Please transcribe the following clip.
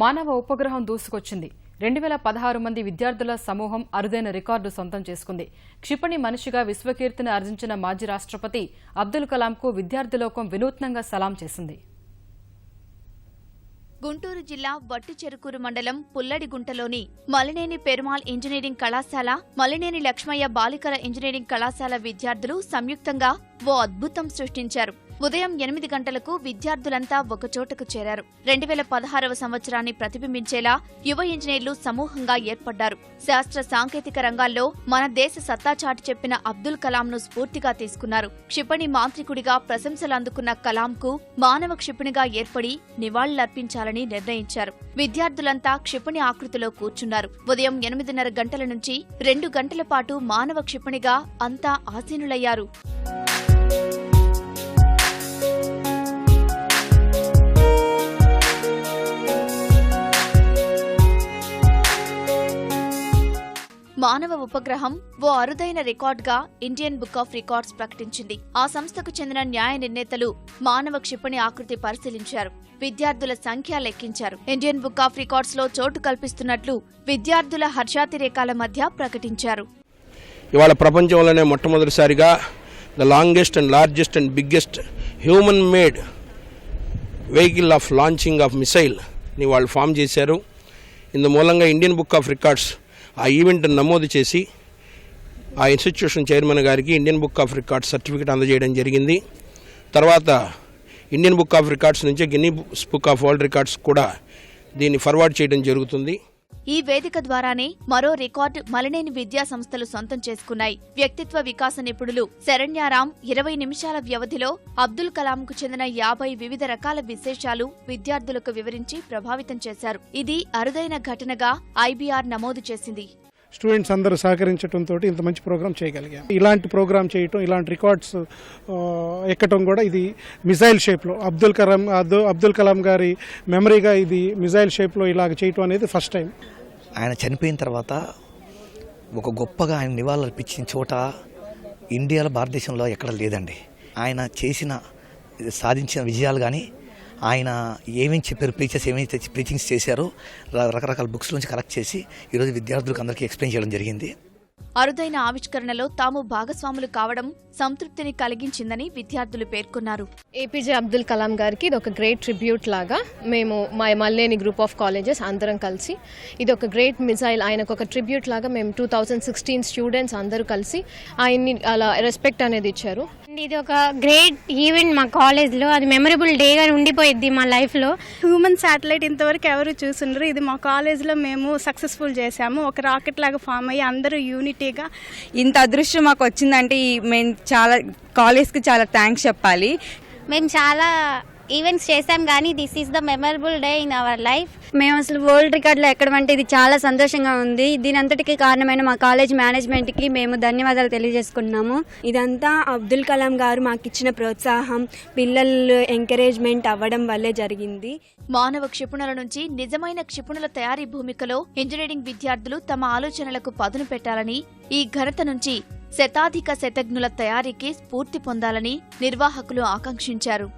మానవ ఉపగ్రహం దూసుకొచ్చింది. రెండు వేల పదహారు మంది విద్యార్థుల సమూహం అరుదైన రికార్డు సొంతం చేసుకుంది. క్షిపణి మనిషిగా విశ్వకీర్తిని ఆర్జించిన మాజీ రాష్ట్రపతి అబ్దుల్ కలాంకు విద్యార్థిలోకం వినూత్నంగా సలాం చేసింది. గుంటూరు జిల్లా వట్టిచెరుకూరు మండలం పుల్లడిగుంటలోని మలినేని పెరుమాల్ ఇంజనీరింగ్ కళాశాల మలినేని లక్ష్మయ్య బాలికల ఇంజనీరింగ్ కళాశాల విద్యార్థులు సంయుక్తంగా ఓ అద్భుతం సృష్టించారు. ఉదయం ఎనిమిది గంటలకు విద్యార్థులంతా ఒకచోటకు చేరారు. రెండు వేల పదహారవ సంవత్సరాన్ని ప్రతిబింబించేలా యువ ఇంజనీర్లు సమూహంగా ఏర్పడ్డారు. శాస్త్ర సాంకేతిక రంగాల్లో మన దేశ సత్తా చాటి చెప్పిన అబ్దుల్ కలాంను స్ఫూర్తిగా తీసుకున్నారు. క్షిపణి మాంత్రికుడిగా ప్రశంసలు అందుకున్న కలాంకు మానవ క్షిపణిగా ఏర్పడి నివాళులర్పించాలని నిర్ణయించారు. విద్యార్థులంతా క్షిపణి ఆకృతిలో కూర్చున్నారు. ఉదయం ఎనిమిదిన్నర గంటల నుంచి రెండు గంటల పాటు మానవ క్షిపణిగా అంతా ఆసీనులయ్యారు. మానవ ఉపగ్రహం ఓ అరుదైన రికార్డుగా ఇండియన్ బుక్ ఆఫ్ రికార్డ్స్ ప్రకటించింది. ఆ సంస్థకు చెందిన న్యాయ నిర్ణేతలు మానవ క్షిపణి ఆకృతి పరిశీలించారు. విద్యార్థుల సంఖ్య లెక్కించారు. ఇండియన్ బుక్ ఆఫ్ రికార్డ్స్లో చోటు కల్పిస్తున్నట్లు విద్యార్థుల హర్షాతిరేకాల మధ్య ప్రకటించారు. ఇవాళ ప్రపంచంలోనే మొట్టమొదటిసారిగా the longest and largest and biggest human made vehicle of launching of మిసైల్ని వాళ్ళు ఫామ్ చేశారు. ఇందు మూలంగా ఇండియన్ బుక్ ఆఫ్ రికార్డ్స్ ఆ ఈవెంట్ నమోదు చేసి ఆ ఇన్స్టిట్యూషన్ చైర్మన్ గారికి Indian book of records certificate అందజేయడం జరిగింది. తర్వాత ఇండియన్ బుక్ ఆఫ్ రికార్డ్స్ నుంచి Guinness book of world records కూడా దీన్ని ఫార్వర్డ్ చేయడం జరుగుతుంది. ఈ వేదిక ద్వారానే మరో రికార్డు మలినేని విద్యా సంస్థలు సొంతం చేసుకున్నాయి. వ్యక్తిత్వ వికాస నిపుణులు శరణ్యారాం ఇరవై నిమిషాల వ్యవధిలో అబ్దుల్ కలాంకు చెందిన యాభై వివిధ రకాల విశేషాలు విద్యార్థులకు వివరించి ప్రభావితం చేశారు. ఇది అరుదైన ఘటనగా ఐబీఆర్ నమోదు చేసింది. స్టూడెంట్స్ అందరూ సహకరించడంతో ఇంత మంచి ప్రోగ్రామ్ చేయగలిగాం. ఇలాంటి ప్రోగ్రామ్ చేయటం ఇలాంటి రికార్డ్స్ ఎక్కటం కూడా ఇది మిజైల్ షేప్లో. అబ్దుల్ కలాం అబ్దు- అబ్దుల్ కలాం గారి మెమరీగా ఇది మిజైల్ షేప్లో ఇలాగ చేయటం అనేది ఫస్ట్ టైం. ఆయన చనిపోయిన తర్వాత ఒక గొప్పగా ఆయన నివాళులర్పించిన చోట ఇండియాలో భారతదేశంలో ఎక్కడ లేదండి. ఆయన చేసిన సాధించిన విజయాలు కానీ ఆయన ఏమేమి చెప్పారు ప్రీచర్స్ ఏమేమి ప్రీచింగ్స్ చేశారో రకరకాల బుక్స్ నుంచి కలెక్ట్ చేసి ఈరోజు విద్యార్థులకు అందరికీ ఎక్స్ప్లెయిన్ చేయడం జరిగింది. అరుదైన ఆవిష్కరణలో తాము భాగస్వాములు కావడం సంతృప్తిని కలిగించిందని విద్యార్థులు పేర్కొన్నారు. ఏపీజే అబ్దుల్ కలాం గారికి ఇది ఒక గ్రేట్ ట్రిబ్యూట్ లాగా మేము మా మల్లేని గ్రూప్ ఆఫ్ కాలేజెస్ అందరం కలిసి ఇది ఒక గ్రేట్ మిజైల్ ఆయనకు ఒక ట్రిబ్యూట్ లాగా మేము టూ థౌజండ్ సిక్స్టీన్ స్టూడెంట్స్ అందరూ కలిసి ఆయన్ని అలా రెస్పెక్ట్ అనేది ఇచ్చారు. ఇది ఒక గ్రేట్ ఈవెంట్ మా కాలేజ్లో. అది మెమరబుల్ డేగా ఉండిపోయిద్ది మా లైఫ్లో. హ్యూమన్ శాటిలైట్ ఇంతవరకు ఎవరు చూసుండ్రు. ఇది మా కాలేజ్లో మేము సక్సెస్ఫుల్ చేశాము. ఒక రాకెట్ లాగా ఫామ్ అయ్యి అందరూ యూనిటీగా ఇంత అదృష్టం మాకు వచ్చిందంటే ఈ మేము చాలా కాలేజ్కి చాలా థ్యాంక్స్ చెప్పాలి. మేము చాలా ఈవెంట్స్ చేసాం కానీ this is the memorable day in our life మేము అసలు వరల్డ్ రికార్డులో ఎక్కడం అంటే ఇది చాలా సంతోషంగా ఉంది. దీని అంతటికి కారణమైన మా కాలేజ్ మేనేజ్మెంట్కి మేము ధన్యవాదాలు తెలియజేసుకుంటున్నాము ఇదంతా అబ్దుల్ కలాం గారు మాకు ఇచ్చిన ప్రోత్సాహం పిల్లలు ఎంకరేజ్మెంట్ అవ్వడం వల్లే జరిగింది. మానవ క్షిపణుల నుంచి నిజమైన క్షిపణుల తయారీ భూమికలో ఇంజనీరింగ్ విద్యార్థులు తమ ఆలోచనలకు పదును పెట్టాలని ఈ ఘనత నుంచి శతాధిక శతజ్ఞుల తయారీకి స్ఫూర్తి పొందాలని నిర్వాహకులు ఆకాంక్షించారు.